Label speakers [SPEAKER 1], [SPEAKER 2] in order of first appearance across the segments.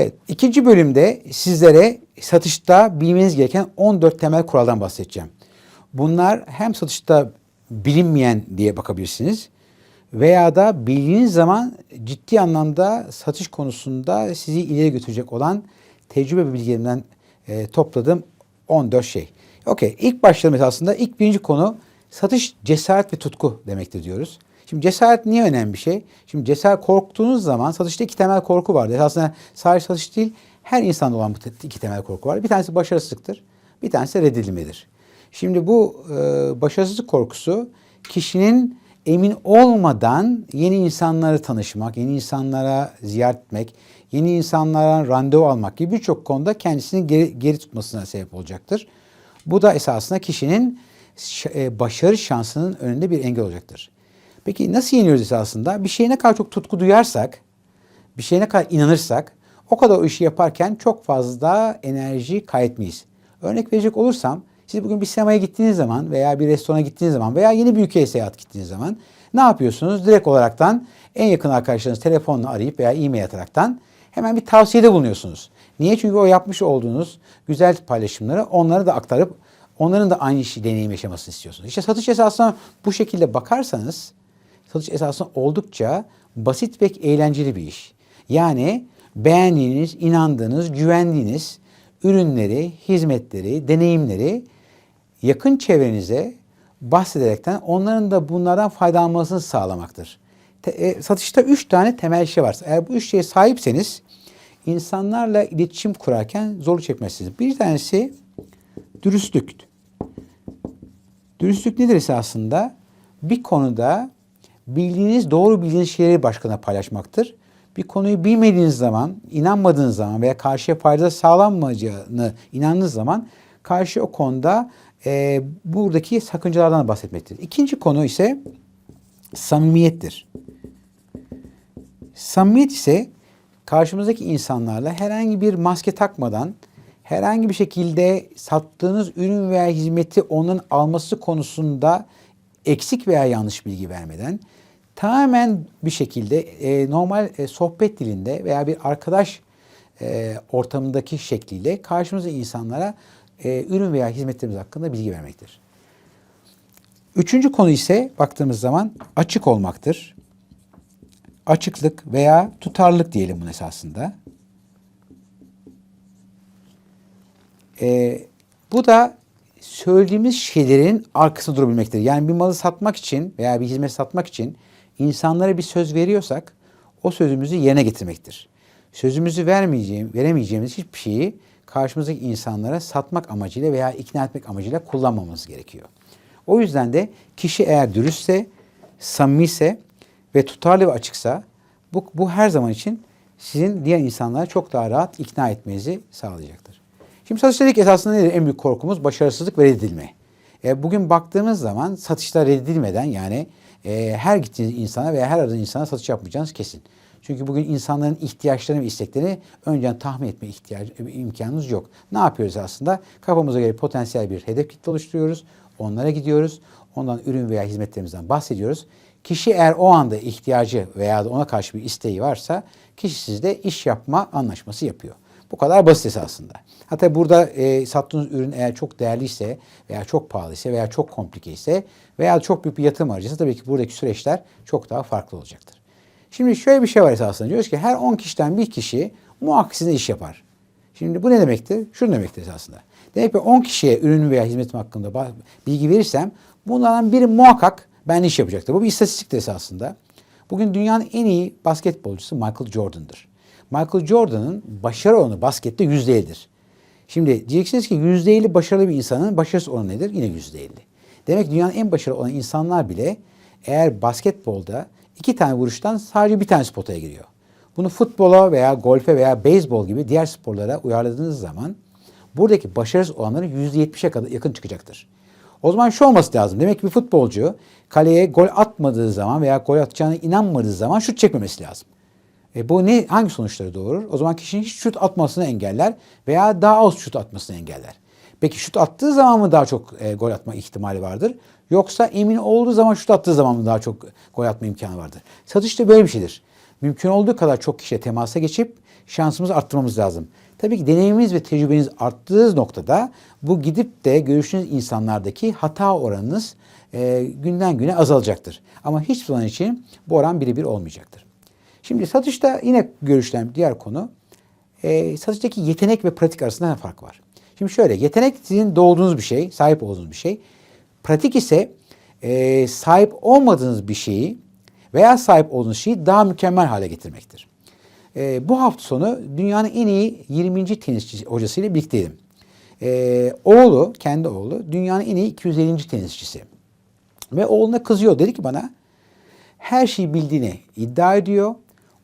[SPEAKER 1] Evet, ikinci bölümde sizlere satışta bilmeniz gereken 14 temel kuraldan bahsedeceğim. Bunlar hem satışta bilinmeyen diye bakabilirsiniz veya da bildiğiniz zaman ciddi anlamda satış konusunda sizi ileri götürecek olan tecrübe bilgilerimden e, topladığım 14 şey. Okey, ilk başlayalım aslında. İlk birinci konu satış cesaret ve tutku demektir diyoruz. Şimdi cesaret niye önemli bir şey? Şimdi cesaret korktuğunuz zaman satışta iki temel korku vardır. Aslında sadece satış değil, her insanda olan bu iki temel korku var. Bir tanesi başarısızlıktır, bir tanesi de reddedilmedir. Şimdi bu e, başarısızlık korkusu kişinin emin olmadan yeni insanları tanışmak, yeni insanlara ziyaret etmek, yeni insanlara randevu almak gibi birçok konuda kendisini geri, geri tutmasına sebep olacaktır. Bu da esasında kişinin e, başarı şansının önünde bir engel olacaktır. Peki nasıl yeniyoruz esasında? Bir şeye ne kadar çok tutku duyarsak, bir şeye ne kadar inanırsak o kadar o işi yaparken çok fazla enerji kaybetmeyiz. Örnek verecek olursam siz bugün bir sinemaya gittiğiniz zaman veya bir restorana gittiğiniz zaman veya yeni bir ülkeye seyahat gittiğiniz zaman ne yapıyorsunuz? Direkt olaraktan en yakın arkadaşlarınız telefonla arayıp veya e-mail ataraktan hemen bir tavsiyede bulunuyorsunuz. Niye? Çünkü o yapmış olduğunuz güzel paylaşımları onlara da aktarıp onların da aynı işi deneyim yaşamasını istiyorsunuz. İşte satış esasına bu şekilde bakarsanız satış esasında oldukça basit ve eğlenceli bir iş. Yani beğendiğiniz, inandığınız, güvendiğiniz ürünleri, hizmetleri, deneyimleri yakın çevrenize bahsederekten onların da bunlardan faydalanmasını sağlamaktır. Te- e, satışta üç tane temel şey var. Eğer bu üç şeye sahipseniz insanlarla iletişim kurarken zorluk çekmezsiniz. Bir tanesi dürüstlük. Dürüstlük nedir esasında? Bir konuda bildiğiniz, doğru bildiğiniz şeyleri başkana paylaşmaktır. Bir konuyu bilmediğiniz zaman, inanmadığınız zaman veya karşıya fayda sağlanmayacağını inandığınız zaman karşı o konuda e, buradaki sakıncalardan bahsetmektir. İkinci konu ise samimiyettir. Samimiyet ise karşımızdaki insanlarla herhangi bir maske takmadan herhangi bir şekilde sattığınız ürün veya hizmeti onun alması konusunda eksik veya yanlış bilgi vermeden tamamen bir şekilde e, normal e, sohbet dilinde veya bir arkadaş e, ortamındaki şekliyle karşımızdaki insanlara e, ürün veya hizmetlerimiz hakkında bilgi vermektir. Üçüncü konu ise baktığımız zaman açık olmaktır. Açıklık veya tutarlılık diyelim bunun esasında. Ee, bu da söylediğimiz şeylerin arkasında durabilmektir. Yani bir malı satmak için veya bir hizmet satmak için insanlara bir söz veriyorsak o sözümüzü yerine getirmektir. Sözümüzü vermeyeceğim, veremeyeceğimiz hiçbir şeyi karşımızdaki insanlara satmak amacıyla veya ikna etmek amacıyla kullanmamamız gerekiyor. O yüzden de kişi eğer dürüstse, samimiyse ve tutarlı ve açıksa bu, bu her zaman için sizin diğer insanlara çok daha rahat ikna etmenizi sağlayacaktır. Şimdi satış dedik esasında nedir? En büyük korkumuz başarısızlık ve reddedilme. E, bugün baktığımız zaman satışta reddedilmeden yani e, her gittiğiniz insana veya her aradığınız insana satış yapmayacağınız kesin. Çünkü bugün insanların ihtiyaçlarını ve isteklerini önceden tahmin etme ihtiyacı, imkanınız yok. Ne yapıyoruz aslında? Kafamıza göre potansiyel bir hedef kitle oluşturuyoruz. Onlara gidiyoruz. Ondan ürün veya hizmetlerimizden bahsediyoruz. Kişi eğer o anda ihtiyacı veya ona karşı bir isteği varsa kişi sizde iş yapma anlaşması yapıyor. Bu kadar basit esasında. Hatta burada e, sattığınız ürün eğer çok değerliyse veya çok pahalıysa veya çok komplike ise veya çok büyük bir yatırım harcıysa tabii ki buradaki süreçler çok daha farklı olacaktır. Şimdi şöyle bir şey var esasında. Diyoruz ki her 10 kişiden bir kişi muhakkak sizinle iş yapar. Şimdi bu ne demektir? Şunu demektir esasında. Demek ki 10 kişiye ürün veya hizmetim hakkında bilgi verirsem bunlardan biri muhakkak benimle iş yapacaktır. Bu bir istatistiktir esasında. Bugün dünyanın en iyi basketbolcusu Michael Jordan'dır. Michael Jordan'ın başarı oranı baskette %50'dir. Şimdi diyeceksiniz ki %50 başarılı bir insanın başarısız oranı nedir? Yine %50. Demek ki dünyanın en başarılı olan insanlar bile eğer basketbolda iki tane vuruştan sadece bir tanesi potaya giriyor. Bunu futbola veya golfe veya beyzbol gibi diğer sporlara uyarladığınız zaman buradaki başarısız olanları %70'e kadar yakın çıkacaktır. O zaman şu olması lazım. Demek ki bir futbolcu kaleye gol atmadığı zaman veya gol atacağına inanmadığı zaman şut çekmemesi lazım. E bu ne hangi sonuçları doğurur? O zaman kişinin hiç şut atmasını engeller veya daha az şut atmasını engeller. Peki şut attığı zaman mı daha çok e, gol atma ihtimali vardır? Yoksa emin olduğu zaman şut attığı zaman mı daha çok gol atma imkanı vardır? Satış da böyle bir şeydir. mümkün olduğu kadar çok kişiye temasa geçip şansımızı arttırmamız lazım. Tabii ki deneyimimiz ve tecrübeniz arttığı noktada bu gidip de görüştüğünüz insanlardaki hata oranınız e, günden güne azalacaktır. Ama hiçbir zaman için bu oran birebir olmayacaktır. Şimdi satışta yine görüşülen diğer konu e, satıştaki yetenek ve pratik arasında ne fark var? Şimdi şöyle yetenek sizin doğduğunuz bir şey, sahip olduğunuz bir şey. Pratik ise e, sahip olmadığınız bir şeyi veya sahip olduğunuz şeyi daha mükemmel hale getirmektir. E, bu hafta sonu dünyanın en iyi 20. tenisçi hocasıyla birlikteydim. E, oğlu, kendi oğlu dünyanın en iyi 250. tenisçisi. Ve oğluna kızıyor. Dedi ki bana her şeyi bildiğini iddia ediyor.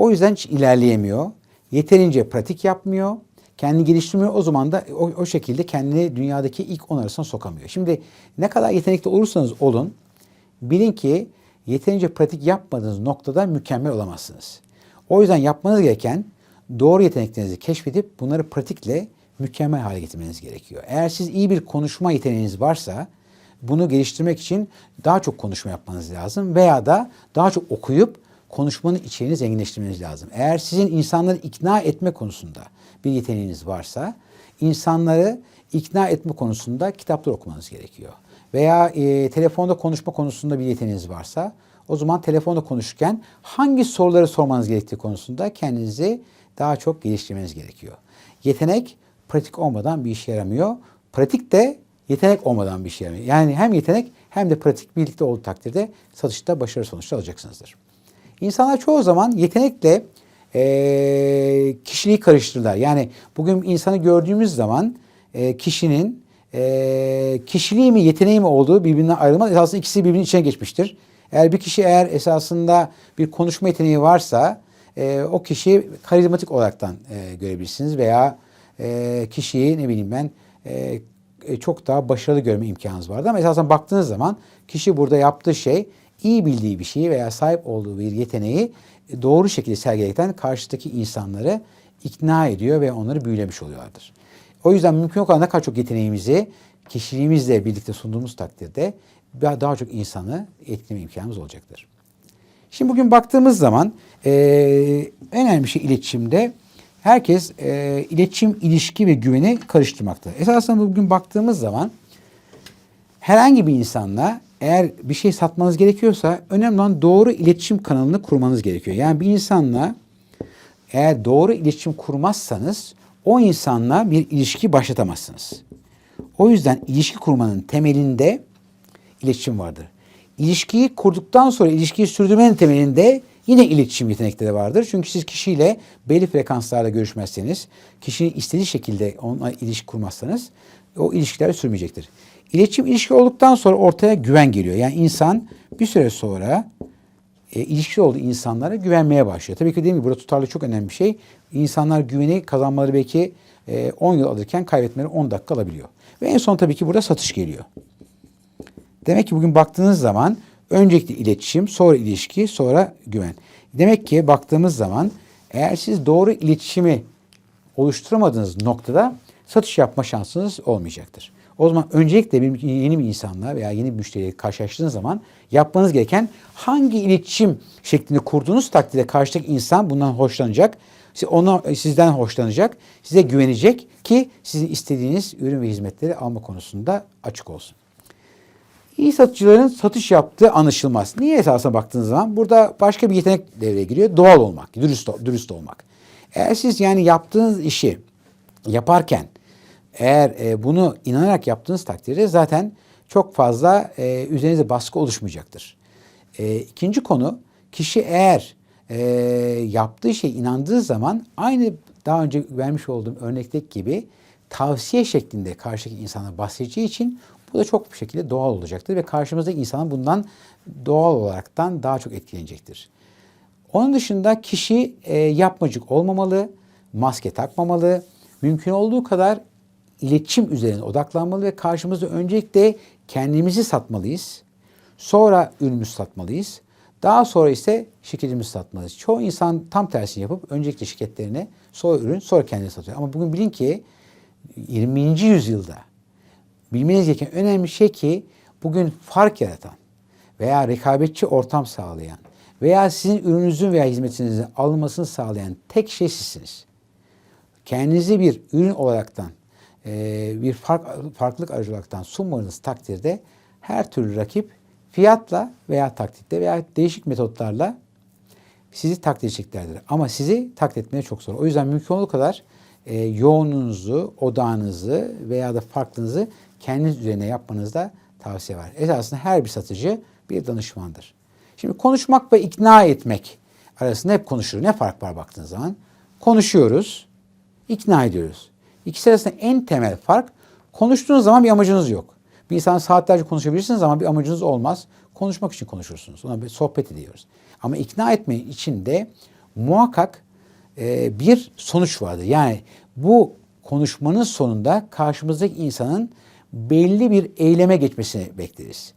[SPEAKER 1] O yüzden hiç ilerleyemiyor. Yeterince pratik yapmıyor. Kendini geliştirmiyor. O zaman da o, o şekilde kendini dünyadaki ilk on arasına sokamıyor. Şimdi ne kadar yetenekli olursanız olun bilin ki yeterince pratik yapmadığınız noktada mükemmel olamazsınız. O yüzden yapmanız gereken doğru yeteneklerinizi keşfedip bunları pratikle mükemmel hale getirmeniz gerekiyor. Eğer siz iyi bir konuşma yeteneğiniz varsa bunu geliştirmek için daha çok konuşma yapmanız lazım veya da daha çok okuyup konuşmanın içeriğini zenginleştirmeniz lazım. Eğer sizin insanları ikna etme konusunda bir yeteneğiniz varsa insanları ikna etme konusunda kitaplar okumanız gerekiyor. Veya e, telefonda konuşma konusunda bir yeteneğiniz varsa o zaman telefonda konuşurken hangi soruları sormanız gerektiği konusunda kendinizi daha çok geliştirmeniz gerekiyor. Yetenek pratik olmadan bir işe yaramıyor. Pratik de yetenek olmadan bir işe yaramıyor. Yani hem yetenek hem de pratik birlikte olduğu takdirde satışta başarılı sonuçlar alacaksınızdır. İnsanlar çoğu zaman yetenekle e, kişiliği karıştırırlar. Yani bugün insanı gördüğümüz zaman e, kişinin e, kişiliği mi yeteneği mi olduğu birbirinden ayrılmaz. Esasında ikisi birbirinin içine geçmiştir. Eğer bir kişi eğer esasında bir konuşma yeteneği varsa e, o kişi karizmatik olaraktan e, görebilirsiniz veya e, kişiyi ne bileyim ben e, çok daha başarılı görme imkanınız vardı. Ama esasen baktığınız zaman kişi burada yaptığı şey iyi bildiği bir şeyi veya sahip olduğu bir yeteneği doğru şekilde sergileyen karşıdaki insanları ikna ediyor ve onları büyülemiş oluyorlardır. O yüzden mümkün olan ne kadar çok yeteneğimizi kişiliğimizle birlikte sunduğumuz takdirde daha çok insanı etkileme imkanımız olacaktır. Şimdi bugün baktığımız zaman e, önemli şey iletişimde herkes e, iletişim, ilişki ve güveni karıştırmakta. Esasında bugün baktığımız zaman herhangi bir insanla eğer bir şey satmanız gerekiyorsa önemli olan doğru iletişim kanalını kurmanız gerekiyor. Yani bir insanla eğer doğru iletişim kurmazsanız o insanla bir ilişki başlatamazsınız. O yüzden ilişki kurmanın temelinde iletişim vardır. İlişkiyi kurduktan sonra ilişkiyi sürdürmenin temelinde yine iletişim yetenekleri vardır. Çünkü siz kişiyle belli frekanslarla görüşmezseniz, kişinin istediği şekilde onunla ilişki kurmazsanız o ilişkiler sürmeyecektir. İletişim ilişki olduktan sonra ortaya güven geliyor. Yani insan bir süre sonra e, ilişki olduğu insanlara güvenmeye başlıyor. Tabii ki dediğim gibi burada tutarlı çok önemli bir şey. İnsanlar güveni kazanmaları belki e, 10 yıl alırken kaybetmeleri 10 dakika alabiliyor. Ve en son tabii ki burada satış geliyor. Demek ki bugün baktığınız zaman öncelikle iletişim, sonra ilişki, sonra güven. Demek ki baktığımız zaman eğer siz doğru iletişimi oluşturamadığınız noktada satış yapma şansınız olmayacaktır. O zaman öncelikle bir yeni bir insanla veya yeni bir müşteriyle karşılaştığınız zaman yapmanız gereken hangi iletişim şeklinde kurduğunuz takdirde karşıdaki insan bundan hoşlanacak, ona sizden hoşlanacak, size güvenecek ki sizin istediğiniz ürün ve hizmetleri alma konusunda açık olsun. İyi satıcıların satış yaptığı anlaşılmaz. Niye esasına baktığınız zaman burada başka bir yetenek devreye giriyor. Doğal olmak, dürüst, dürüst olmak. Eğer siz yani yaptığınız işi yaparken eğer e, bunu inanarak yaptığınız takdirde zaten çok fazla e, üzerinize baskı oluşmayacaktır. E, ikinci konu kişi eğer e, yaptığı şey inandığı zaman aynı daha önce vermiş olduğum örnekteki gibi tavsiye şeklinde karşıdaki insana bahsedeceği için bu da çok bir şekilde doğal olacaktır ve karşımızdaki insan bundan doğal olaraktan daha çok etkilenecektir. Onun dışında kişi e, yapmacık olmamalı, maske takmamalı, mümkün olduğu kadar iletişim üzerine odaklanmalı ve karşımızda öncelikle kendimizi satmalıyız. Sonra ürünümüzü satmalıyız. Daha sonra ise şirketimizi satmalıyız. Çoğu insan tam tersini yapıp öncelikle şirketlerine, sonra ürün, sonra kendini satıyor. Ama bugün bilin ki 20. yüzyılda bilmeniz gereken önemli şey ki bugün fark yaratan veya rekabetçi ortam sağlayan veya sizin ürününüzün veya hizmetinizin alınmasını sağlayan tek şey sizsiniz. Kendinizi bir ürün olaraktan, e, bir fark, farklılık aracı olaraktan sunmadığınız takdirde her türlü rakip fiyatla veya taklitle veya değişik metotlarla sizi taklit edeceklerdir. Ama sizi taklit etmeye çok zor. O yüzden mümkün olduğu kadar e, yoğunluğunuzu, odağınızı veya da farklılığınızı kendiniz üzerine yapmanızda tavsiye var. Esasında her bir satıcı bir danışmandır. Şimdi konuşmak ve ikna etmek arasında hep konuşulur. Ne fark var baktığınız zaman? Konuşuyoruz, ikna ediyoruz. İkisi arasında en temel fark konuştuğunuz zaman bir amacınız yok. Bir insan saatlerce konuşabilirsiniz ama bir amacınız olmaz. Konuşmak için konuşursunuz. Ona bir sohbet ediyoruz. Ama ikna etme için de muhakkak e, bir sonuç vardır. Yani bu konuşmanın sonunda karşımızdaki insanın belli bir eyleme geçmesini bekleriz.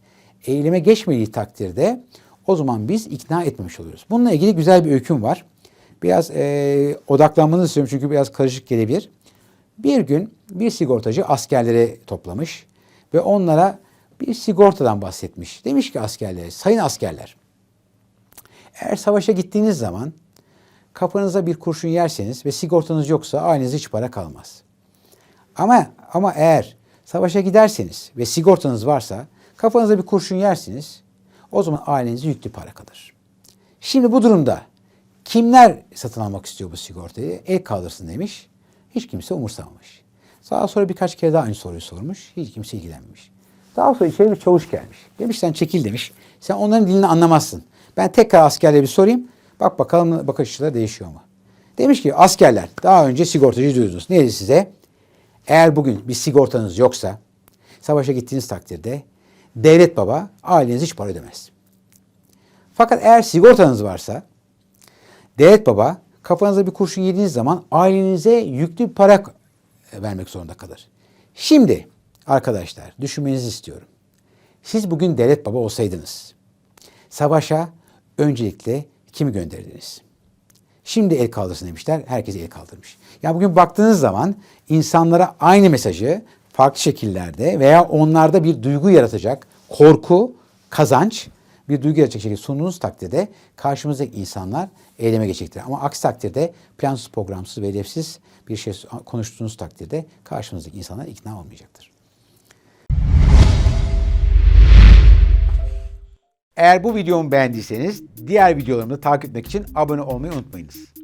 [SPEAKER 1] Eyleme geçmediği takdirde o zaman biz ikna etmemiş oluyoruz. Bununla ilgili güzel bir öyküm var. Biraz e, odaklanmanızı istiyorum çünkü biraz karışık gelebilir. Bir gün bir sigortacı askerleri toplamış ve onlara bir sigortadan bahsetmiş. Demiş ki askerlere, sayın askerler, eğer savaşa gittiğiniz zaman kafanıza bir kurşun yerseniz ve sigortanız yoksa ailenize hiç para kalmaz. Ama ama eğer savaşa giderseniz ve sigortanız varsa kafanıza bir kurşun yersiniz o zaman ailenize yüklü para kalır. Şimdi bu durumda kimler satın almak istiyor bu sigortayı? El kaldırsın demiş. Hiç kimse umursamamış. Daha sonra birkaç kere daha aynı soruyu sormuş. Hiç kimse ilgilenmemiş. Daha sonra içeri bir çavuş gelmiş. Demiş sen çekil demiş. Sen onların dilini anlamazsın. Ben tekrar askerlere bir sorayım. Bak bakalım bakış açıları değişiyor mu? Demiş ki askerler daha önce sigortacı duydunuz. Ne dedi size? Eğer bugün bir sigortanız yoksa savaşa gittiğiniz takdirde devlet baba aileniz hiç para ödemez. Fakat eğer sigortanız varsa devlet baba kafanıza bir kurşun yediğiniz zaman ailenize yüklü bir para vermek zorunda kalır. Şimdi arkadaşlar düşünmenizi istiyorum. Siz bugün devlet baba olsaydınız savaşa öncelikle kimi gönderirdiniz? Şimdi el kaldırsın demişler. Herkes el kaldırmış. Ya bugün baktığınız zaman insanlara aynı mesajı farklı şekillerde veya onlarda bir duygu yaratacak korku, kazanç bir duygu şekilde sunduğunuz takdirde karşımızdaki insanlar eyleme geçecektir. Ama aksi takdirde plansız, programsız ve hedefsiz bir şey konuştuğunuz takdirde karşımızdaki insanlar ikna olmayacaktır. Eğer bu videomu beğendiyseniz diğer videolarımı takip etmek için abone olmayı unutmayınız.